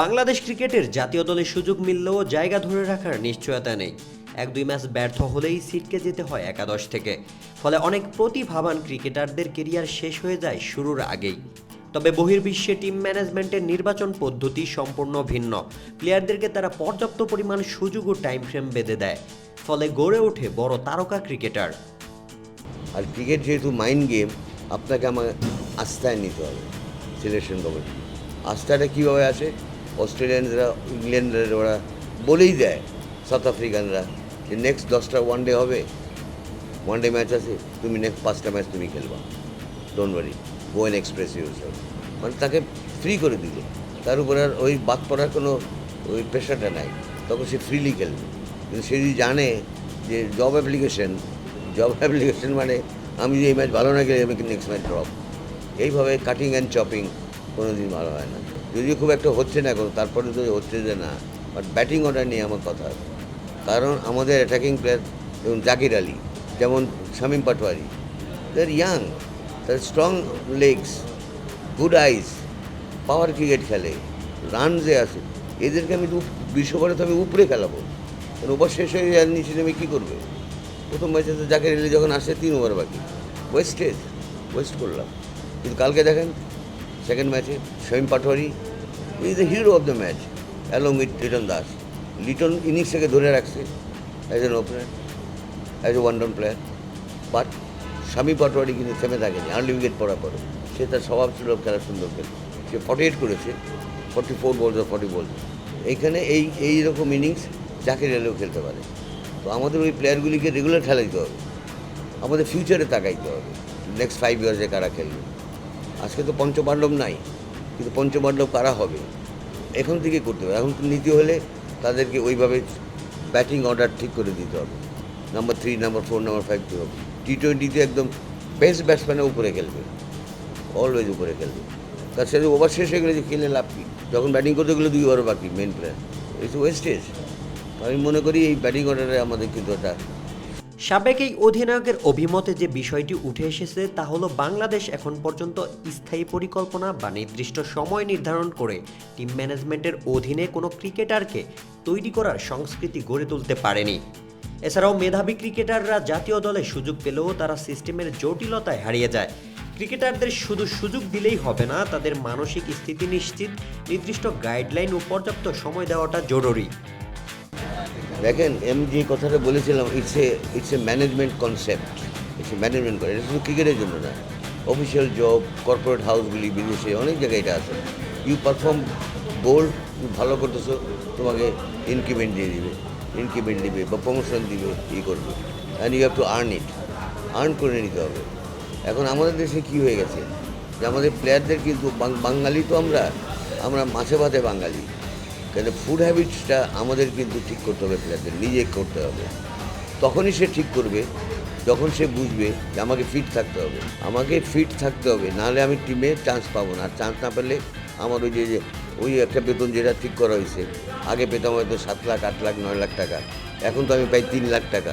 বাংলাদেশ ক্রিকেটের জাতীয় দলের সুযোগ মিললেও জায়গা ধরে রাখার নিশ্চয়তা নেই। এক দুই ম্যাচ ব্যর্থ হলেই সিটকে যেতে হয় একাদশ থেকে। ফলে অনেক প্রতিভাবান ক্রিকেটারদের কেরিয়ার শেষ হয়ে যায় শুরুর আগেই। তবে বহির্বিশ্বে টিম ম্যানেজমেন্টের নির্বাচন পদ্ধতি সম্পূর্ণ ভিন্ন। প্লেয়ারদেরকে তারা পর্যাপ্ত পরিমাণ সুযোগ ও টাইম ফ্রেম বেঁধে দেয়। ফলে গড়ে ওঠে বড় তারকা ক্রিকেটার। আর ক্রিকেট যেহেতু মাইন্ড গেম আপনাকে আমার আস্থায় নিতে হবে। সিলেকশন কমিটি আস্থাটা কীভাবে আসে? অস্ট্রেলিয়ানরা, ইংল্যান্ডের, ওরা বলেই দেয়, সাউথ আফ্রিকানরা যে নেক্সট দশটা ওয়ান ডে হবে। ওয়ান ডে ম্যাচ আছে, তুমি নেক্সট পাঁচটা ম্যাচ তুমি খেলবা। Don't worry go and express your মানে তাকে ফ্রি করে দিল। তার উপর আর ওই বাদ পড়ার কোনো ওই প্রেশারটা নাই। তখন সে ফ্রিলি খেলবে। কিন্তু সে যদি জানে যে জব অ্যাপ্লিকেশন জব অ্যাপ্লিকেশন মানে আমি যদি এই ম্যাচ ভালো না গেলে আমি নেক্সট ম্যাচ ড্রপ এইভাবে কাটিং অ্যান্ড চপিং কোনো দিন ভালো হয় না। যদিও খুব একটা হচ্ছে না এখন, তারপরে তো হচ্ছে যে না বাট ব্যাটিং অর্ডার নিয়ে আমার কথা কারণ আমাদের অ্যাটাকিং প্লেয়ার যেমন জাকির আলী, যেমন শামীম পাটোয়ারি তার ইয়াং তার strong legs good eyes power cricket খেলে রান যে আছে, এদেরকে আমি বিশ্বকাপে তো আমি উপরে খেলাবো। কারণ ওভার শেষ হয়ে যাওয়ার নিচে নেমে কী করবে? প্রথম ম্যাচে তো জাকির আলী যখন আসে, তিন ওভার বাকি। ওয়েস্টেজ ওয়েস্ট করলাম। কিন্তু কালকে দেখেন সেকেন্ড ম্যাচে Shamim Patwary is the hero of the match along with Liton Das Liton innings থেকে ধরে রাখছে as an opener as a one down player but স্বামী পাটোয়ারি কিন্তু থেমে থাকেনি আর্লি উইকেট পড়ার পরে সে তার স্বভাব ছিল খেলা সুন্দর খেলে সে ফর্টি এইট করেছে forty four ball forty ball এইখানে এই এই রকম ইনিংস যাকে রেলেও খেলতে পারে। তো আমাদের ওই প্লেয়ারগুলিকে রেগুলার খেলা দিতে হবে। আমাদের ফিউচারে তাকাইতে হবে। নেক্সট ফাইভ ইয়ার্সে কারা খেলবে? আজকে তো পঞ্চপাণ্ডব নাই, কিন্তু পঞ্চপাণ্ডব কারা হবে? এখন থেকে করতে হবে। এখন নিতে হলে তাদেরকে ওইভাবে ব্যাটিং অর্ডার ঠিক করে দিতে হবে। Number three number four number five দিতে হবে? টি টোয়েন্টিতে একদম বেস্ট ব্যাটসম্যানের উপরে খেলবে। অলওয়েজ উপরে খেলবে। তার সাথে ওভার শেষ হয়ে গেলে যে খেলে লাভ কি? যখন ব্যাটিং করতে গেলে দুই ওভার বাকি মেন প্লেয়ার তো ওয়েস্টেজ আমি মনে করি এই ব্যাটিং অর্ডারে আমাদের কিন্তু একটা সাবেক এই অধিনায়কের অভিমতে যে বিষয়টি উঠে এসেছে তা হলো বাংলাদেশ এখন পর্যন্ত স্থায়ী পরিকল্পনা বা নির্দিষ্ট সময় নির্ধারণ করে টিম ম্যানেজমেন্টের অধীনে কোনো ক্রিকেটারকে তৈরি করার সংস্কৃতি গড়ে তুলতে পারেনি। এছাড়াও মেধাবী ক্রিকেটাররা জাতীয় দলে সুযোগ পেলেও তারা সিস্টেমের জটিলতায় হারিয়ে যায়। ক্রিকেটারদের শুধু সুযোগ দিলেই হবে না, তাদের মানসিক স্থিতি নিশ্চিত, নির্দিষ্ট গাইডলাইন ও পর্যাপ্ত সময় দেওয়াটা জরুরি। দেখেন আমি যে কথাটা বলেছিলাম it's a it's a management concept it's a management করে এটা শুধু ক্রিকেটের জন্য না অফিসিয়াল জব কর্পোরেট হাউসগুলি বিদেশে অনেক জায়গায় এটা আছে। ইউ পারফর্ম বোল্ড তুমি ভালো করতেছো, তোমাকে ইনক্রিমেন্ট দিয়ে দিবে ইনক্রিমেন্ট দিবে বা প্রমোশন দিবে, ই করবে। And you have to earn it earn করে নিতে হবে। এখন আমাদের দেশে কী হয়ে গেছে? যে আমাদের প্লেয়ারদের কিন্তু বাঙালি তো আমরা আমরা মাছে ভাতে বাঙালি। কেন ফুড হ্যাবিটসটা আমাদের কিন্তু ঠিক করতে হবে প্লেয়ারদের নিজে করতে হবে। তখনই সে ঠিক করবে, যখন সে বুঝবে যে আমাকে ফিট থাকতে হবে। আমাকে ফিট থাকতে হবে, নাহলে আমি টিমে চান্স পাবো না। আর চান্স না পেলে আমার ওই যে, ওই একটা বেতন যেটা ঠিক করা হয়েছে, আগে পেতাম হয়তো সাত লাখ, আট লাখ, নয় লাখ টাকা। এখন তো আমি পাই তিন লাখ টাকা।